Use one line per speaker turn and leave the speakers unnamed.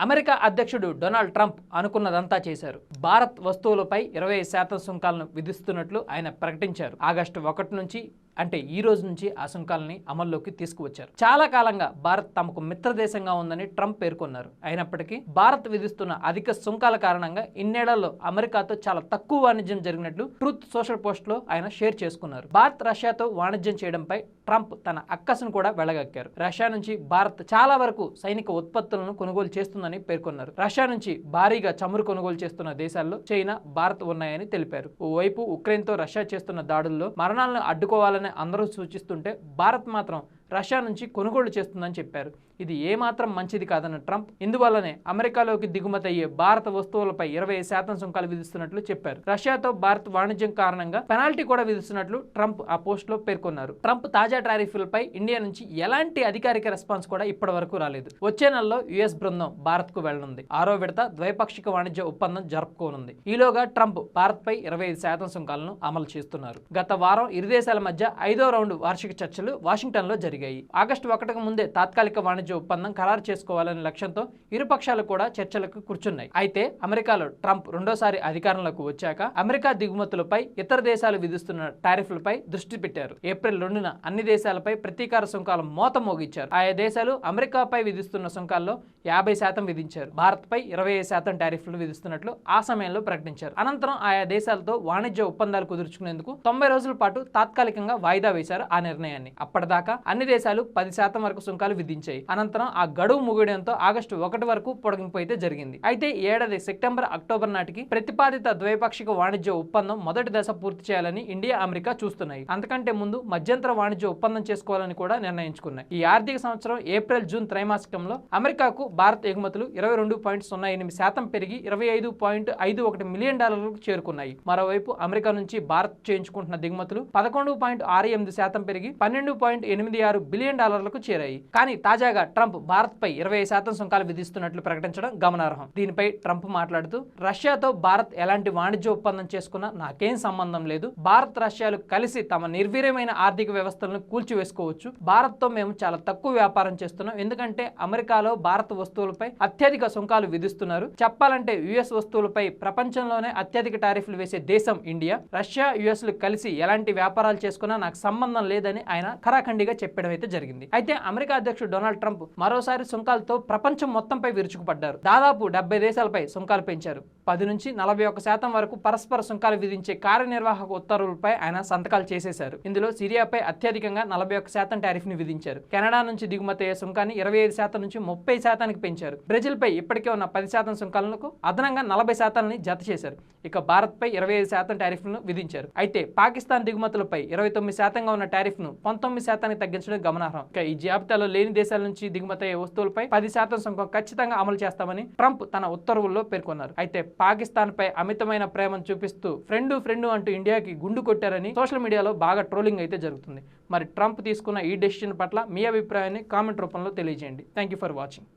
America అధ్యక్షుడు Donald Trump అనుకున్నదంతా చేశారు. భారత్ వస్తువులపై ఇరవై శాతం సుంకాలను విధిస్తున్నట్లు ఆయన ప్రకటించారు. ఆగస్టు ఒకటి నుంచి అంటే ఈ రోజు నుంచి ఆ సుంకాలని అమల్లోకి తీసుకువచ్చారు. చాలా కాలంగా భారత్ తమకు మిత్ర దేశంగా ఉందని ట్రంప్ పేర్కొన్నారు. అయినప్పటికీ భారత్ విధిస్తున్న అధిక సుంకాల కారణంగా ఇన్నేళ్ళలో అమెరికాతో చాలా తక్కువ వాణిజ్యం జరిగినట్లు ట్రూత్ సోషల్ పోస్ట్లో ఆయన షేర్ చేసుకున్నారు. భారత్ రష్యాతో వాణిజ్యం చేయడంపై ట్రంప్ తన అక్కసును కూడా వెళ్ళగక్కారు రష్యా నుంచి భారత్ చాలా వరకు సైనిక ఉత్పత్తులను కొనుగోలు చేస్తుందని పేర్కొన్నారు. రష్యా నుంచి భారీగా చమురు కొనుగోలు చేస్తున్న దేశాల్లో చైనా భారత్ ఉన్నాయని తెలిపారు. ఓవైపు ఉక్రెయిన్తో రష్యా చేస్తున్న దాడుల్లో మరణాలను అడ్డుకోవాలని అందరూ సూచిస్తుంటే భారత్ మాత్రం రష్యా నుంచి కొనుగోలు చేస్తుందని చెప్పారు. ఇది ఏమాత్రం మంచిది కాదన్న ట్రంప్ ఇందువల్లనే అమెరికాలోకి దిగుమతి అయ్యే భారత వస్తువులపై ఇరవై శాతం సుంకాలు విధిస్తున్నట్లు చెప్పారు. రష్యాతో భారత్ వాణిజ్యం కారణంగా పెనాల్టీ కూడా విధిస్తున్నట్లు ట్రంప్ ఆ పోస్ట్లో పేర్కొన్నారు. ట్రంప్ తాజా టారిఫ్లపై ఇండియా నుంచి ఎలాంటి అధికారిక రెస్పాన్స్ కూడా ఇప్పటి వరకు రాలేదు. వచ్చే నెలలో యుఎస్ బృందం భారత్కు వెళ్ళనుంది. ఆరో విడత ద్వైపాక్షిక వాణిజ్య ఒప్పందం జరుపుకోనుంది. ఈలోగా ట్రంప్ భారత్ పై ఇరవై ఐదు శాతం సుంకాలను అమలు చేస్తున్నారు. గత వారం ఇరు దేశాల మధ్య ఐదో రౌండ్ వార్షిక చర్చలు వాషింగ్టన్లో జరిగాయి. ఆగస్టు ఒకటికి ముందే తాత్కాలిక వాణిజ్య ఒప్పందం ఖరారు చేసుకోవాలనే లక్ష్యంతో ఇరు పక్షాలు కూడా చర్చలకు కూర్చున్నాయి. అయితే అమెరికాలో ట్రంప్ రెండోసారి అధికారంలోకి వచ్చాక అమెరికా దిగుమతులపై ఇతర దేశాలు విధిస్తున్న టారిఫ్లపై దృష్టి పెట్టారు. ఏప్రిల్ రెండున అన్ని దేశాలపై ప్రతీకార సుంకాల మోత మోగించారు. ఆయా దేశాలు అమెరికాపై విధిస్తున్న సుంకాల్లో యాభై శాతం విధించారు. భారత్పై ఇరవై ఇరవై శాతం టారిఫ్లు విధిస్తున్నట్లు ఆ సమయంలో ప్రకటించారు. అనంతరం ఆయా దేశాలతో వాణిజ్య ఒప్పందాలు కుదుర్చుకునేందుకు తొంభై రోజుల పాటు తాత్కాలికంగా వాయిదా వేశారు ఆ నిర్ణయాన్ని. అప్పటిదాకా అన్ని దేశాలు పది శాతం వరకు సుంకాలు విధించాయి. అనంతరం ఆ గడువు ముగియడంతో ఆగస్టు ఒకటి వరకు పొడిగింపు అయితే జరిగింది. అయితే ఏడాది సెప్టెంబర్ అక్టోబర్ నాటికి ప్రతిపాదిత ద్వైపాక్షిక వాణిజ్య ఒప్పందం మొదటి దశ పూర్తి చేయాలని ఇండియా అమెరికా చూస్తున్నాయి. అంతకంటే ముందు మధ్యంతర వాణిజ్య ఒప్పందం చేసుకోవాలని కూడా నిర్ణయించుకున్నాయి. ఈ ఆర్థిక సంవత్సరం ఏప్రిల్ జూన్ త్రైమాసికంలో అమెరికాకు భారత్ ఎగుమతులు ఇరవై రెండు పాయింట్ సున్నా ఎనిమిది శాతం పెరిగి ఇరవై ఐదు పాయింట్ ఐదు ఒకటి మిలియన్ డాలర్లకు చేరుకున్నాయి. మరోవైపు అమెరికా నుంచి భారత్ చేయించుకుంటున్న దిగుమతులు పదకొండు పాయింట్ ఆరు ఎనిమిది శాతం పెరిగి పన్నెండు పాయింట్ ఎనిమిది ఆరు బిలియన్ డాలర్లకు చేరాయి. కానీ తాజాగా ట్రంప్ భారత్ పై ఇరవై శాతం సుంకాలు విధిస్తున్నట్లు ప్రకటించడం గమనార్హం. దీనిపై ట్రంప్ మాట్లాడుతూ రష్యాతో భారత్ ఎలాంటి వాణిజ్య ఒప్పందం చేసుకున్నా నాకేం సంబంధం లేదు. భారత్ రష్యాలు కలిసి తమ నిర్వీర్యమైన ఆర్థిక వ్యవస్థలను కూల్చివేసుకోవచ్చు. భారత్తో మేము చాలా తక్కువ వ్యాపారం చేస్తున్నాం. ఎందుకంటే అమెరికాలో భారత వస్తువులపై అత్యధిక సుంకాలు విధిస్తున్నారు. చెప్పాలంటే యుఎస్ వస్తువులపై ప్రపంచంలోనే అత్యధిక టారిఫ్లు వేసే దేశం ఇండియా. రష్యా యుఎస్లు కలిసి ఎలాంటి వ్యాపారాలు చేసుకున్నా నాకు సంబంధం లేదని ఆయన ఖరాఖండిగా చెప్పారు చెప్పడం అయితే జరిగింది. అయితే అమెరికా అధ్యక్షుడు డొనాల్డ్ ట్రంప్ మరోసారి సుంకాలతో ప్రపంచం మొత్తంపై విరుచుకుపడ్డారు. దాదాపు డెబ్బై దేశాలపై సుంకాలు పెంచారు. పది నుంచి నలభై ఒక్క శాతం వరకు పరస్పర సుంకాలు విధించే కార్యనిర్వాహక ఉత్తర్వులపై ఆయన సంతకాలు చేసేశారు. ఇందులో సిరియాపై అత్యధికంగా నలభై ఒక్క శాతం టారిఫ్ని విధించారు. కెనడా నుంచి దిగుమతి అయ్యే సుంకాన్ని ఇరవై ఐదు శాతం నుంచి ముప్పై శాతానికి పెంచారు. బ్రెజిల్ పై ఇప్పటికే ఉన్న పది శాతం సుంకాలకు అదనంగా నలభై శాతాన్ని జత చేశారు. ఇక భారత్ పై ఇరవై ఐదు శాతం టారిఫ్ను విధించారు. అయితే పాకిస్తాన్ దిగుమతులపై ఇరవై తొమ్మిది శాతంగా ఉన్న టారిఫ్ను పంతొమ్మిది శాతానికి తగ్గించడం గమనార్హం. ఇక ఈ జాబితాలో లేని దేశాల నుంచి దిగుమతయ్యే వస్తువులపై పది శాతం సుంకం ఖచ్చితంగా అమలు చేస్తామని ట్రంప్ తన ఉత్తర్వుల్లో పేర్కొన్నారు. అయితే పాకిస్తాన్ పై అమితమైన ప్రేమను చూపిస్తూ ఫ్రెండ్ ఫ్రెండ్ అంటూ ఇండియాకి గుండు కొట్టారని సోషల్ మీడియాలో బాగా ట్రోలింగ్ అయితే జరుగుతుంది. మరి ట్రంప్ తీసుకున్న ఈ డెసిషన్ పట్ల మీ అభిప్రాయాన్ని కామెంట్ రూపంలో తెలియజేయండి. Thank you for watching.